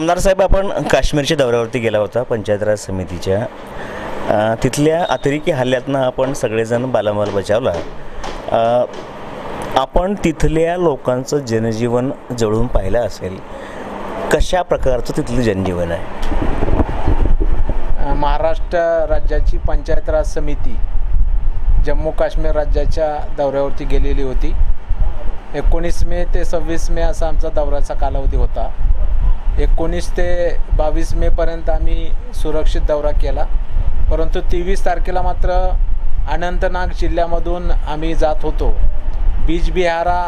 आमदार साहेब आपण काश्मीरच्या दौऱ्यावरती गेला होता पंचायत राज समितीच्या. तिथल्या अतिरेकी हल्ल्यातनं आपण सगळेजण बालामाल बचावला. आपण तिथल्या लोकांचं जनजीवन जळून पाहिलं असेल कशा प्रकारचं तिथलं जनजीवन आहे? महाराष्ट्र राज्याची पंचायत राज समिती जम्मू काश्मीर राज्याच्या दौऱ्यावरती गेलेली होती. एकोणीस मे ते सव्वीस मे असा आमचा दौऱ्याचा कालावधी होता. एकोणीस ते बावीस मेपर्यंत आम्ही सुरक्षित दौरा केला. परंतु तेवीस तारखेला मात्र अनंतनाग जिल्ह्यामधून आम्ही जात होतो. बीजबिहारा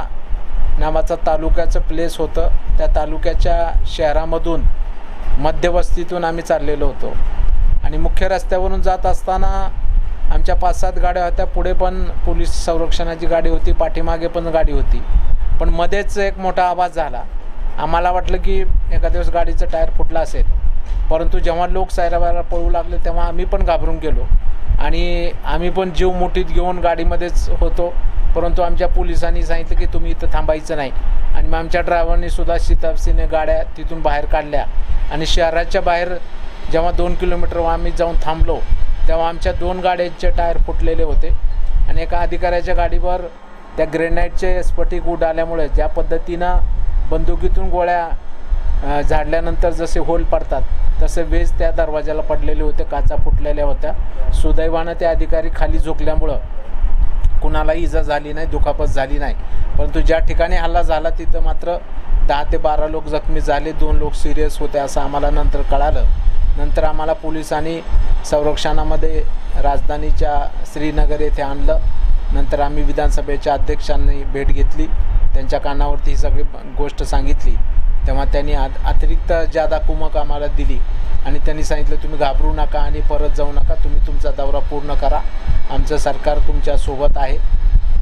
नावाचं तालुक्याचं प्लेस होतं. त्या तालुक्याच्या शहरामधून मध्यवस्तीतून आम्ही चाललेलो होतो. आणि मुख्य रस्त्यावरून जात असताना आमच्या पाच सात गाड्या होत्या. पुढे पण पोलीस संरक्षणाची गाडी होती. पाठीमागे पण गाडी होती. पण मध्येच एक मोठा आवाज झाला. आम्हाला वाटलं की एका दिवस गाडीचं टायर फुटला असेल. परंतु जेव्हा लोक सायराबायला पळू लागले तेव्हा आम्ही पण घाबरून गेलो. आणि आम्ही पण जीव मुठीत घेऊन गाडीमध्येच होतो. परंतु आमच्या पोलिसांनी सांगितलं की तुम्ही इथं थांबायचं नाही. आणि मग आमच्या ड्रायव्हरनी सुद्धा शितापसीने गाड्या तिथून बाहेर काढल्या. आणि शहराच्या बाहेर जेव्हा दोन किलोमीटरवर आम्ही जाऊन थांबलो तेव्हा आमच्या दोन गाड्यांचे टायर फुटलेले होते. आणि एका अधिकाऱ्याच्या गाडीवर त्या ग्रेनाईटचे स्फटिक उडाल्यामुळे ज्या पद्धतीनं बंदुकीतून गोळ्या झाडल्यानंतर जसे होल पडतात तसे वेज त्या दरवाजाला पडलेले होते काचा फुटलेल्या होत्या. सुदैवानं ते अधिकारी खाली झोकल्यामुळं कुणालाही इजा झाली नाही दुखापत झाली नाही. परंतु ज्या ठिकाणी हल्ला झाला तिथं मात्र दहा ते बारा लोक जखमी झाले दोन लोक सिरियस होते असं आम्हाला नंतर कळालं. नंतर आम्हाला पोलिसांनी संरक्षणामध्ये राजधानीच्या श्रीनगर येथे आणलं. नंतर आम्ही विधानसभेच्या अध्यक्षांनी भेट घेतली. त्यांच्या कानावरती ही सगळी गोष्ट सांगितली तेव्हा त्यांनी अत अतिरिक्त जादा कुमक आम्हाला दिली आणि त्यांनी सांगितलं तुम्ही घाबरू नका आणि परत जाऊ नका तुम्ही तुमचा दौरा पूर्ण करा. आमचं सरकार तुमच्यासोबत आहे.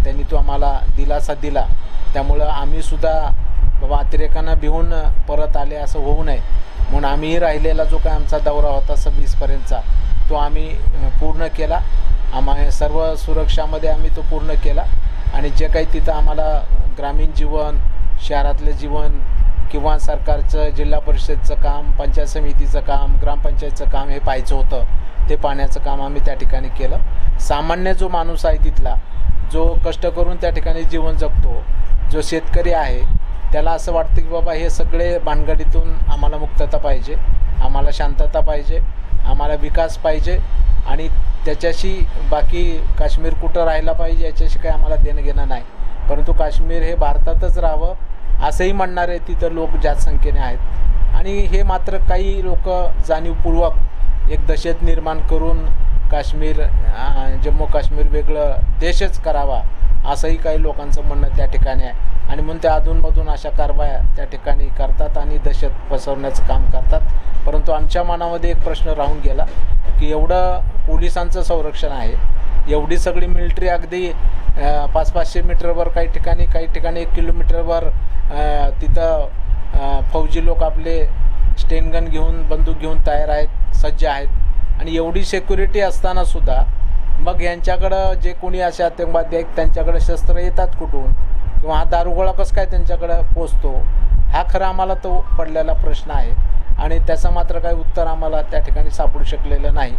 त्यांनी तो आम्हाला दिलासा दिला. त्यामुळं आम्हीसुद्धा बाबा अतिरेकांना भिवून परत आले असं होऊ नये. म्हणून आम्हीही राहिलेला जो काय आमचा दौरा होता सव्वीसपर्यंतचा तो आम्ही पूर्ण केला. आम्हा सर्व सुरक्षामध्ये आम्ही तो पूर्ण केला. आणि जे काही तिथं आम्हाला ग्रामीण जीवन शहरातलं जीवन किंवा सरकारचं जिल्हा परिषदचं काम पंचायत समितीचं काम ग्रामपंचायतचं काम हे पाहायचं होतं. ते पाहण्याचं काम आम्ही त्या ठिकाणी केलं. सामान्य जो माणूस आहे तिथला जो कष्ट करून त्या ठिकाणी जीवन जगतो जो शेतकरी आहे त्याला असं वाटतं की बाबा हे सगळे भानगडीतून आम्हाला मुक्तता पाहिजे आम्हाला शांतता पाहिजे आम्हाला विकास पाहिजे आणि त्याच्याशी बाकी काश्मीर कुठं राहायला पाहिजे याच्याशी काही आम्हाला देणं घेणं नाही. परंतु काश्मीर हे भारतातच राहावं असंही म्हणणारे तिथं लोक जास्त संख्येने आहेत. आणि हे मात्र काही लोक जाणीवपूर्वक एक दशेत निर्माण करून काश्मीर जम्मू काश्मीर वेगळं देशच करावा असंही काही लोकांचं म्हणणं त्या ठिकाणी आहे. आणि म्हणून ते अधूनमधून अशा कारवाया त्या ठिकाणी करतात आणि दहशत पसरवण्याचं काम करतात. परंतु आमच्या मनामध्ये एक प्रश्न राहून गेला की एवढं पोलिसांचं संरक्षण आहे. एवढी सगळी मिलिटरी अगदी पाच पाचशे मीटरवर काही ठिकाणी काही ठिकाणी एक किलोमीटरवर तिथं फौजी लोक आपले स्टेनगन घेऊन बंदूक घेऊन तयार आहेत सज्ज आहेत. आणि एवढी सेक्युरिटी असताना सुद्धा मग यांच्याकडं जे कोणी असे आतंकवादी आहेत त्यांच्याकडं शस्त्र येतात कुठून? किंवा हा दारुगोळा कसं काय त्यांच्याकडं पोचतो हा खरा आम्हाला तो पडलेला प्रश्न आहे. आणि त्याचं मात्र काही उत्तर आम्हाला त्या ठिकाणी सापडू शकलेलं नाही.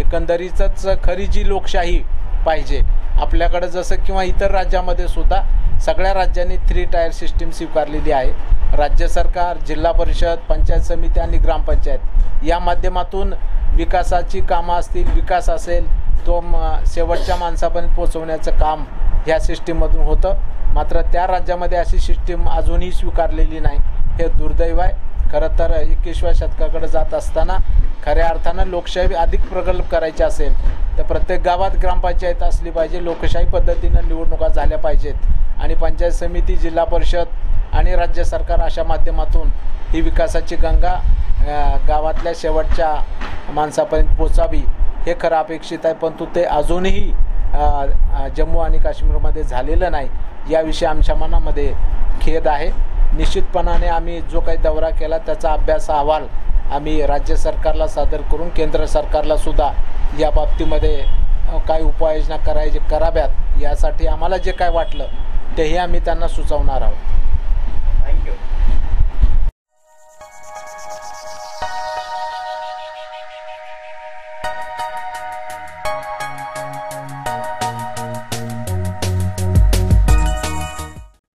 एकंदरीतच खरी जी लोकशाही पाहिजे आपल्याकडं जसं किंवा इतर राज्यामध्ये सुद्धा सगळ्या राज्यांनी थ्री टायर सिस्टीम स्वीकारलेली आहे. राज्य सरकार जिल्हा परिषद पंचायत समिती आणि ग्रामपंचायत या माध्यमातून विकासाची कामं असतील विकास असेल तो म शेवटच्या माणसापर्यंत पोचवण्याचं काम ह्या सिस्टीममधून होतं. मात्र त्या राज्यामध्ये अशी सिस्टीम अजूनही स्वीकारलेली नाही. हे दुर्दैव आहे. खरं तर एकवीसव्या शतकाकडे जात असताना खऱ्या अर्थानं लोकशाही अधिक प्रगल्भ करायची असेल तर प्रत्येक गावात ग्रामपंचायत असली पाहिजे लोकशाही पद्धतीनं निवडणुका झाल्या पाहिजेत. आणि पंचायत समिती जिल्हा परिषद आणि राज्य सरकार अशा माध्यमातून ही विकासाची गंगा गावातल्या शेवटच्या माणसापर्यंत पोचावी हे खरं अपेक्षित आहे. परंतु ते अजूनही जम्मू आणि काश्मीरमध्ये झालेलं नाही. याविषयी आमच्या मनामध्ये खेद आहे. निश्चितपणाने आम्ही जो काही दौरा केला त्याचा अभ्यास अहवाल आम्ही राज्य सरकारला सादर करून केंद्र सरकारला सुद्धा या बाबतीमध्ये काय उपाययोजना करायचे कराव्यात यासाठी आम्हाला जे काय वाटलं तेही आम्ही त्यांना सुचवणार आहोत.